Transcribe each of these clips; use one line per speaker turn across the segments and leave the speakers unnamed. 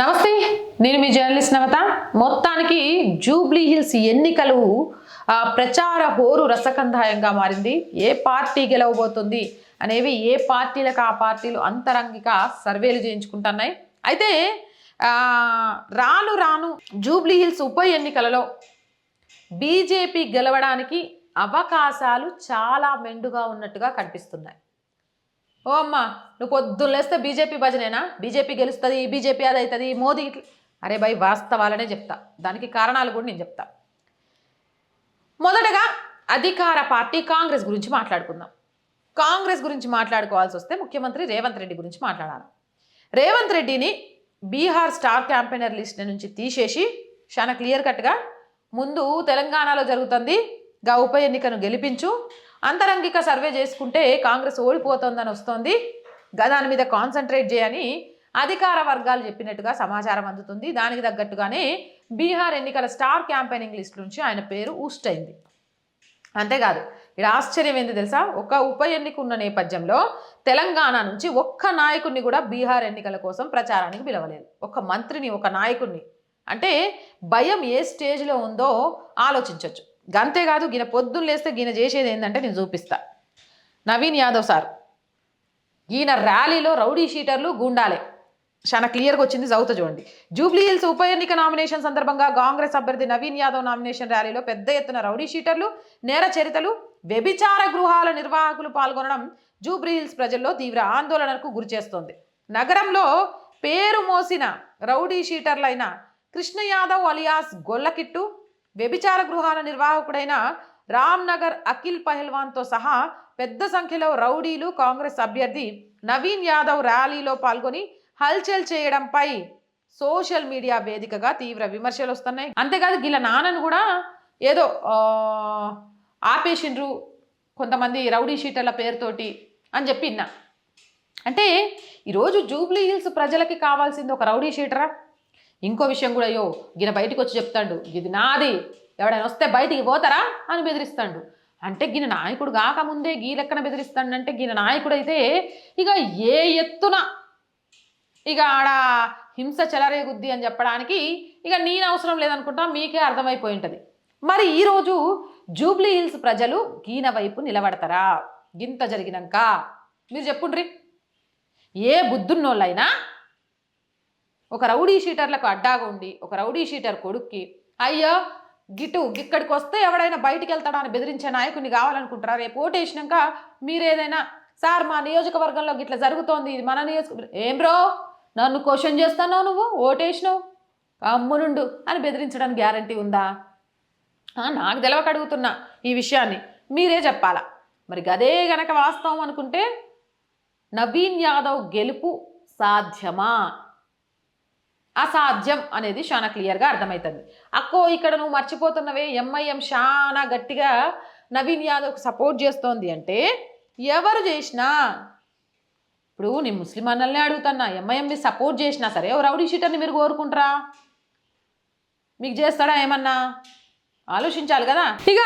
నమస్తే నేను మీ జర్నలిస్ట్ నవత. మొత్తానికి జూబ్లీ హిల్స్ ఎన్నికలు ప్రచార హోరు రసకందాయంగా మారింది. ఏ పార్టీ గెలవబోతుంది అనేవి ఏ పార్టీలకు ఆ పార్టీలు అంతరంగిక సర్వేలు చేయించుకుంటున్నాయి. అయితే రాను రాను జూబ్లీ హిల్స్ ఉప ఎన్నికలలో బీజేపీ గెలవడానికి అవకాశాలు చాలా మెండుగా ఉన్నట్టుగా కనిపిస్తున్నాయి. ఓ అమ్మ నువ్వు పొద్దున్న లేస్తే బీజేపీ భజనేనా? బీజేపీ గెలుస్తుంది బీజేపీ అది అవుతుంది మోదీ అరే భయ్ వాస్తవాలనే చెప్తా. దానికి కారణాలు కూడా నేను చెప్తా. మొదటగా అధికార పార్టీ కాంగ్రెస్ గురించి మాట్లాడుకుందాం. కాంగ్రెస్ గురించి మాట్లాడుకోవాల్సి వస్తే ముఖ్యమంత్రి రేవంత్ రెడ్డి గురించి మాట్లాడాలి. రేవంత్ రెడ్డిని బీహార్ స్టార్ క్యాంపెయినర్ లిస్ట్ నుంచి తీసేసి చాలా క్లియర్ కట్గా ముందు తెలంగాణలో జరుగుతుంది గా ఉప ఎన్నికను గెలిపించు. అంతరంగిక సర్వే చేసుకుంటే కాంగ్రెస్ ఓడిపోతుందని వస్తోంది. గా దాని మీద కాన్సన్ట్రేట్ చేయని అధికార వర్గాలు చెప్పినట్టుగా సమాచారం అందుతుంది. దానికి తగ్గట్టుగానే బీహార్ ఎన్నికల స్టార్ క్యాంపెయినింగ్ లిస్ట్ నుంచి ఆయన పేరు ఊస్ట్ అయింది అంతేకాదు ఇక్కడ ఆశ్చర్యం ఏంది తెలుసా? ఒక ఉప ఎన్నిక ఉన్న నేపథ్యంలో తెలంగాణ నుంచి ఒక్క నాయకుడిని కూడా బీహార్ ఎన్నికల కోసం ప్రచారానికి పిలవలేదు. ఒక మంత్రిని ఒక నాయకుడిని. అంటే భయం ఏ స్టేజ్లో ఉందో ఆలోచించవచ్చు అంతేకాదు గిన పొద్దున్న లేస్తే గిన చేసేది ఏంటంటే నేను చూపిస్తా. నవీన్ యాదవ్ సార్ ఈయన ర్యాలీలో రౌడీ షీటర్లు గుండాలే. చాలా క్లియర్గా వచ్చింది చదువుతా చూడండి. జూబ్లీ హిల్స్ ఉప ఎన్నిక నామినేషన్ సందర్భంగా కాంగ్రెస్ అభ్యర్థి నవీన్ యాదవ్ నామినేషన్ ర్యాలీలో పెద్ద ఎత్తున రౌడీ షీటర్లు నేర చరితలు వ్యభిచార గృహాల నిర్వాహకులు పాల్గొనడం జూబ్లీ హిల్స్ ప్రజల్లో తీవ్ర ఆందోళనకు గురిచేస్తోంది నగరంలో పేరు మోసిన రౌడీ షీటర్లైన కృష్ణ యాదవ్ అలియాస్ గొల్లకిట్టు వ్యభిచార గృహాల నిర్వాహకుడైన రామ్ నగర్ అఖిల్ పహల్వాన్తో సహా పెద్ద సంఖ్యలో రౌడీలు కాంగ్రెస్ అభ్యర్థి నవీన్ యాదవ్ ర్యాలీలో పాల్గొని హల్చల్ చేయడంపై సోషల్ మీడియా వేదికగా తీవ్ర విమర్శలు వస్తున్నాయి. అంతేకాదు గిల నాన్నను కూడా ఏదో ఆపేసిండ్రు కొంతమంది రౌడీ షీటర్ల పేరుతోటి అని చెప్పిన్నా అంటే ఈరోజు జూబ్లీ హిల్స్ ప్రజలకి కావాల్సింది ఒక రౌడీ షీటరా? ఇంకో విషయం కూడా అయ్యో గిన బయటికి వచ్చి చెప్తాడు ఇది నాది ఎవడైనా వస్తే బయటికి పోతారా? అని బెదిరిస్తాడు. అంటే గిన నాయకుడు కాకముందే గీ లెక్కన బెదిరిస్తాడంటే గిన నాయకుడు అయితే ఇక ఏ ఎత్తున ఇక ఆడ హింస చెలరేగుద్ది అని చెప్పడానికి ఇక నేను అవసరం లేదనుకుంటా మీకే అర్థమైపోయి ఉంటుంది. మరి ఈరోజు జూబ్లీ హిల్స్ ప్రజలు గీన వైపు నిలబడతారా? గింత జరిగినాక? మీరు చెప్పుండ్రి. ఏ బుద్ధున్నోళ్ళైనా ఒక రౌడీ షీటర్లకు అడ్డాగా ఉండి ఒక రౌడీ షీటర్ కొడుక్కి అయ్యో గిటు ఇక్కడికి వస్తే ఎవడైనా బయటికి వెళ్తాడా అని బెదిరించే నాయకుడిని కావాలనుకుంటారా? రేపు ఓటేసినాక మీరేదైనా సార్ మా నియోజకవర్గంలో గిట్ల జరుగుతోంది ఇది మన నియోజక ఏం బ్రో నన్ను క్వశ్చన్ చేస్తున్నావు నువ్వు? ఓటేసినావు? అమ్మునుండు అని బెదిరించడానికి గ్యారంటీ ఉందా? నాకు తెలవక అడుగుతున్నా ఈ విషయాన్ని. మీరే చెప్పాలా? మరి గదే గనక వాస్తవం అనుకుంటే నవీన్ యాదవ్ గెలుపు సాధ్యమా? అసాధ్యం అనేది చాలా క్లియర్గా అర్థమవుతుంది అక్కో ఇక్కడ నువ్వు మర్చిపోతున్నవే ఎంఐఎం చాలా గట్టిగా నవీన్ యాదవ్కు సపోర్ట్ చేస్తోంది అంటే ఎవరు చేసినా ఇప్పుడు నేను ముస్లిం అన్నల్నే అడుగుతున్నా ఎంఐఎంని సపోర్ట్ చేసినా సరే ఓ రౌడీ షీటర్ని మీరు కోరుకుంటారా? మీకు చేస్తాడా ఏమన్నా? ఆలోచించాలి కదా. ఇక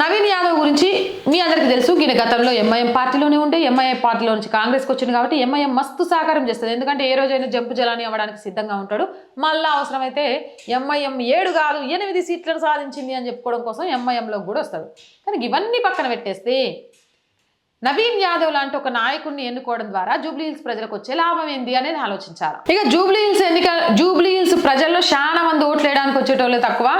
నవీన్ యాదవ్ గురించి మీ అందరికీ తెలుసు ఈయన గతంలో ఎంఐఎం పార్టీలోనే ఉంటే ఎంఐఎం పార్టీలో నుంచి కాంగ్రెస్కి వచ్చింది కాబట్టి ఎంఐఎం మస్తు సహకారం చేస్తుంది. ఎందుకంటే ఏ రోజైనా జంపు జలాన్ని అవ్వడానికి సిద్ధంగా ఉంటాడు. మళ్ళా అవసరమైతే ఎంఐఎం ఏడు కాదు ఎనిమిది సీట్లను సాధించింది అని చెప్పుకోవడం కోసం ఎంఐఎంలోకి కూడా వస్తాడు. కానీ ఇవన్నీ పక్కన పెట్టేస్తే నవీన్ యాదవ్ లాంటి ఒక నాయకుడిని ఎన్నుకోవడం ద్వారా జూబ్లీ హిల్స్ ప్రజలకు వచ్చే లాభం ఏంది అనేది ఆలోచించాలి. ఇక జూబ్లీ హిల్స్ ఎన్నిక జూబ్లీ హిల్స్ ప్రజల్లో చాలా మంది ఓట్లు వేయడానికి వచ్చేటోళ్ళే తక్కువ.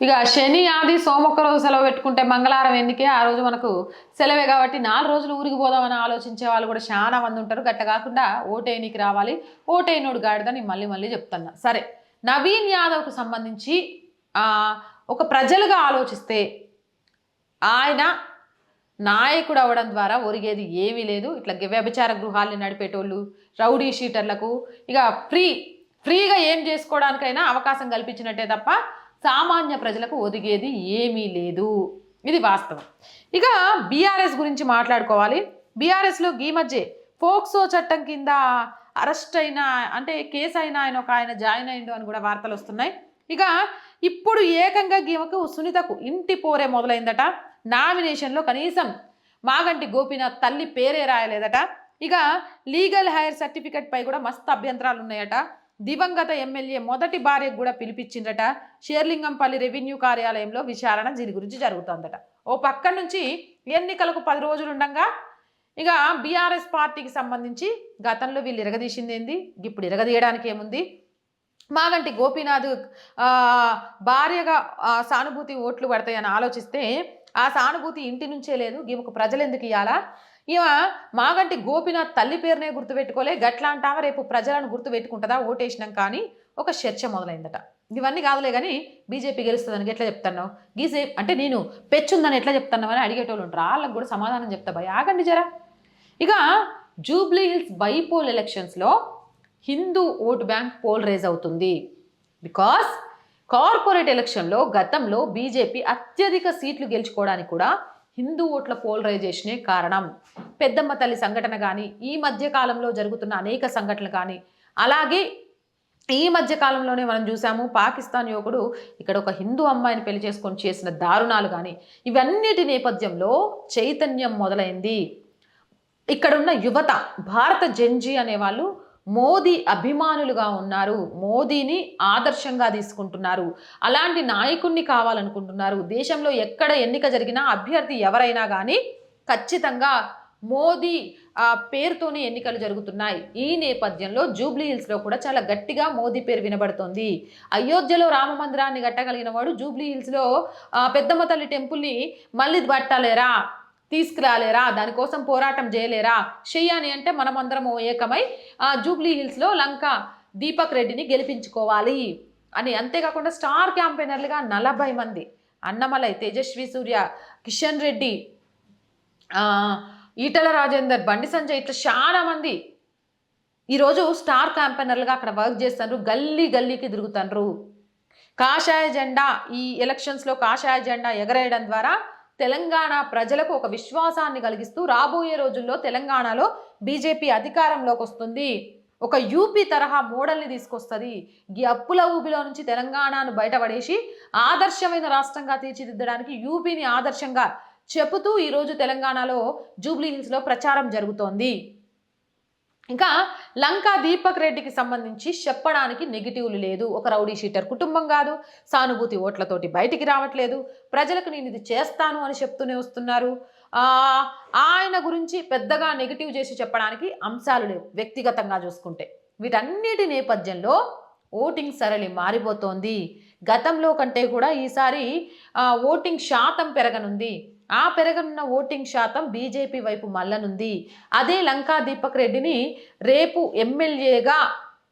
ఇక శని ఆది సోమొక్క రోజు సెలవు పెట్టుకుంటే మంగళవారం ఎన్నికే ఆ రోజు మనకు సెలవే కాబట్టి నాలుగు రోజులు ఊరికి పోదామని ఆలోచించే వాళ్ళు కూడా చాలా మంది ఉంటారు. గట్ట కాకుండా ఓటేనికి రావాలి. ఓటేనోడు గాడిదని మళ్ళీ మళ్ళీ చెప్తున్నా. సరే నవీన్ యాదవ్కు సంబంధించి ఒక ప్రజలుగా ఆలోచిస్తే ఆయన నాయకుడు అవడం ద్వారా ఒరిగేది ఏమీ లేదు. ఇట్లా వ్యభిచార గృహాల్ని నడిపేటోళ్ళు రౌడీ షీటర్లకు ఇక ఫ్రీ ఫ్రీగా ఏం చేసుకోవడానికైనా అవకాశం కల్పించినట్టే తప్ప సామాన్య ప్రజలకు ఒదిగేది ఏమీ లేదు. ఇది వాస్తవం. ఇక బీఆర్ఎస్ గురించి మాట్లాడుకోవాలి. బీఆర్ఎస్లో ఈ మధ్య ఫోక్సో చట్టం కింద అరెస్ట్ అయిన అంటే కేసు అయిన ఆయన ఒక ఆయన జాయిన్ అయిండు అని కూడా వార్తలు వస్తున్నాయి. ఇక ఇప్పుడు ఏకంగా గీమకు సునీతకు ఇంటి పోరే మొదలైందట. నామినేషన్లో కనీసం మాగంటి గోపీనాథ్ తల్లి పేరే రాయలేదట. ఇక లీగల్ హైర్ సర్టిఫికెట్ పై కూడా మస్తు అభ్యంతరాలు ఉన్నాయట దివంగత ఎమ్మెల్యే మొదటి భార్యకు కూడా పిలిపించిందట. షేర్లింగంపల్లి రెవెన్యూ కార్యాలయంలో విచారణ దీని గురించి జరుగుతుందట. ఓ పక్క నుంచి ఎన్నికలకు పది రోజులు ఉండగా ఇక బీఆర్ఎస్ పార్టీకి సంబంధించి గతంలో వీళ్ళు ఇరగదీసింది ఏంది? ఇప్పుడు ఇరగదీయడానికి ఏముంది? మాగంటి గోపీనాథ్ భార్యగా సానుభూతి ఓట్లు పడతాయని ఆలోచిస్తే ఆ సానుభూతి ఇంటి నుంచే లేదు. ఈమెకు ప్రజలు ఎందుకు ఇవ్వాలా ఈమె మాగంటి గోపీనాథ్ తల్లి పేరునే గుర్తుపెట్టుకోలే గట్లా అంటావా రేపు ప్రజలను గుర్తుపెట్టుకుంటుందా ఓటేసినాం కానీ ఒక చర్చ మొదలైందట. ఇవన్నీ కాదులే కానీ బీజేపీ గెలుస్తుందని ఎట్లా చెప్తున్నావు? గీసే అంటే నేను పెచ్చుందని ఎట్లా చెప్తున్నావు అని అడిగేటోళ్ళు ఉంటారు. వాళ్ళకి కూడా సమాధానం చెప్తా భయ. ఆగండి జరా. ఇక జూబ్లీ హిల్స్ బైపోల్ ఎలక్షన్స్లో Hindu vote bank polarise అవుతుంది. బికాస్ కార్పొరేట్ ఎలక్షన్లో గతంలో బీజేపీ అత్యధిక సీట్లు గెలుచుకోవడానికి కూడా హిందూ ఓట్ల పోలరైజేషనే కారణం. పెద్దమ్మ తల్లి సంఘటన కానీ ఈ మధ్య కాలంలో జరుగుతున్న అనేక సంఘటనలు కానీ అలాగే ఈ మధ్య కాలంలోనే మనం చూసాము పాకిస్తాన్ యువకుడు ఇక్కడ ఒక హిందూ అమ్మాయిని పెళ్ళి చేసుకొని చేసిన దారుణాలు కానీ ఇవన్నిటి నేపథ్యంలో చైతన్యం మొదలైంది. ఇక్కడున్న యువత భారత జెంజీ అనేవాళ్ళు మోదీ అభిమానులుగా ఉన్నారు. మోదీని ఆదర్శంగా తీసుకుంటున్నారు. అలాంటి నాయకుణ్ణి కావాలనుకుంటున్నారు. దేశంలో ఎక్కడ ఎన్నిక జరిగినా అభ్యర్థి ఎవరైనా కానీ ఖచ్చితంగా మోదీ ఆ, పేరుతోనే ఎన్నికలు జరుగుతున్నాయి. ఈ నేపథ్యంలో జూబ్లీ హిల్స్లో కూడా చాలా గట్టిగా మోదీ పేరు వినబడుతోంది. అయోధ్యలో రామ మందిరాన్ని కట్టగలిగిన వాడు జూబ్లీ హిల్స్లో పెద్దమ్మ తల్లి టెంపుల్ని మళ్ళీ పట్టలేరా? తీసుకురాలేరా? దానికోసం పోరాటం చేయలేరా? చెయ్యని అంటే మనమందరం ఏకమై ఆ, జూబ్లీ హిల్స్లో లంక దీపక్ రెడ్డిని గెలిపించుకోవాలి. అని అంతేకాకుండా స్టార్ క్యాంపెయినర్లుగా నలభై మంది అన్నమలై తేజస్వి సూర్య కిషన్ రెడ్డి ఈటల రాజేందర్ బండి సంజయ్ ఇట్లా చాలా మంది ఈరోజు స్టార్ క్యాంపెయినర్లుగా అక్కడ వర్క్ చేస్తారు. గల్లీ గల్లీకి తిరుగుతారు కాషాయ జెండా ఈ ఎలక్షన్స్లో కాషాయ జెండా ఎగరేయడం ద్వారా తెలంగాణ ప్రజలకు ఒక విశ్వాసాన్ని కలిగిస్తూ రాబోయే రోజుల్లో తెలంగాణలో బీజేపీ అధికారంలోకి వస్తుంది. ఒక యూపీ తరహా మోడల్ని తీసుకొస్తుంది. ఈ అప్పుల ఊబిలో నుంచి తెలంగాణను బయటపడేసి ఆదర్శమైన రాష్ట్రంగా తీర్చిదిద్దడానికి యూపీని ఆదర్శంగా చెబుతూ ఈరోజు తెలంగాణలో జూబ్లీ హిల్స్లో ప్రచారం జరుగుతోంది. ఇంకా లంకా దీపక్ రెడ్డికి సంబంధించి చెప్పడానికి నెగిటివ్లు లేదు. ఒక రౌడీ షీటర్ కుటుంబం కాదు. సానుభూతి ఓట్లతోటి బయటికి రావట్లేదు. ప్రజలకు నేను ఇది చేస్తాను అని చెప్తూనే వస్తున్నారు. ఆయన గురించి పెద్దగా నెగిటివ్ చేసి చెప్పడానికి అంశాలు లేవు వ్యక్తిగతంగా చూసుకుంటే. వీటన్నిటి నేపథ్యంలో ఓటింగ్ సరళి మారిపోతోంది. గతంలో కంటే కూడా ఈసారి ఓటింగ్ శాతం పెరగనుంది. ఆ పెరగనున్న ఓటింగ్ శాతం బీజేపీ వైపు మల్లనుంది అదే లంకా దీపక్ రెడ్డిని రేపు ఎమ్మెల్యేగా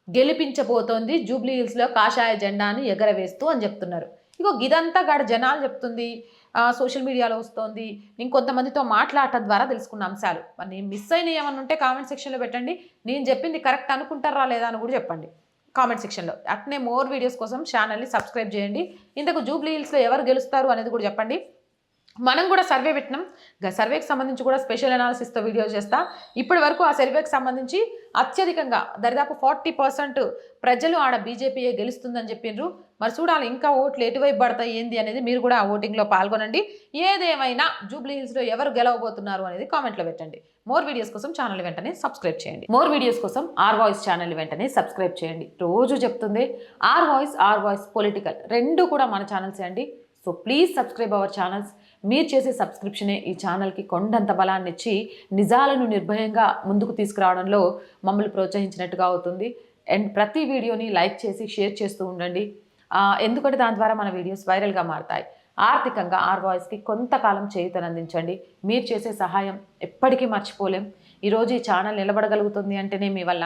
గెలిపించబోతోంది జూబ్లీ హిల్స్లో కాషాయ జెండాను ఎగరవేస్తూ అని చెప్తున్నారు. ఇగో ఇదంతా గాడ జనాలు చెప్తుంది సోషల్ మీడియాలో వస్తోంది ఇంకొంతమందితో మాట్లాడటం ద్వారా తెలుసుకున్న అంశాలు. మరి మిస్ అయిన ఏమన్నా ఉంటే కామెంట్ సెక్షన్లో పెట్టండి. నేను చెప్పింది కరెక్ట్ అనుకుంటారా లేదా అని కూడా చెప్పండి. కామెంట్ సెక్షన్లో. అట్నే మోర్ వీడియోస్ కోసం ఛానల్ని సబ్స్క్రైబ్ చేయండి. ఇంతకు జూబ్లీ హిల్స్లో ఎవరు గెలుస్తారు అనేది కూడా చెప్పండి. మనం కూడా సర్వే పెట్టినాం. సర్వేకి సంబంధించి కూడా స్పెషల్ అనాలిసిస్తో వీడియో చేస్తా. ఇప్పటి వరకు ఆ సర్వేకి సంబంధించి అత్యధికంగా దరిదాపు ఫార్టీ పర్సెంట్ ప్రజలు ఆడ బీజేపీయే గెలుస్తుందని చెప్పిండ్రు మరి చూడాలి ఇంకా ఓట్లు ఎటువైపు పడతాయి ఏంది అనేది మీరు కూడా ఆ ఓటింగ్లో పాల్గొనండి. ఏదేమైనా జూబ్లీ హిల్స్లో ఎవరు గెలవబోతున్నారు అనేది కామెంట్లో పెట్టండి. మోర్ వీడియోస్ కోసం ఛానల్ వెంటనే సబ్స్క్రైబ్ చేయండి. మోర్ వీడియోస్ కోసం ఆర్ వాయిస్ ఛానల్ వెంటనే సబ్స్క్రైబ్ చేయండి. రోజు చెప్తుంది R voice R voice political రెండు కూడా మన ఛానల్సే అండి. So please subscribe our channels. మీరు చేసే సబ్స్క్రిప్షనే ఈ ఛానల్కి కొండంత బలాన్ని ఇచ్చి నిజాలను నిర్భయంగా ముందుకు తీసుకురావడంలో మమ్మల్ని ప్రోత్సహించినట్టుగా అవుతుంది. అండ్ ప్రతి వీడియోని లైక్ చేసి షేర్ చేస్తూ ఉండండి. ఎందుకంటే దాని ద్వారా మన వీడియోస్ వైరల్గా మారతాయి. ఆర్థికంగా ఆర్ వాయిస్కి కొంతకాలం చేయుతనందించండి మీరు చేసే సహాయం ఎప్పటికీ మర్చిపోలేం. ఈరోజు ఈ ఛానల్ నిలబడగలుగుతుంది అంటేనే మీ వల్ల.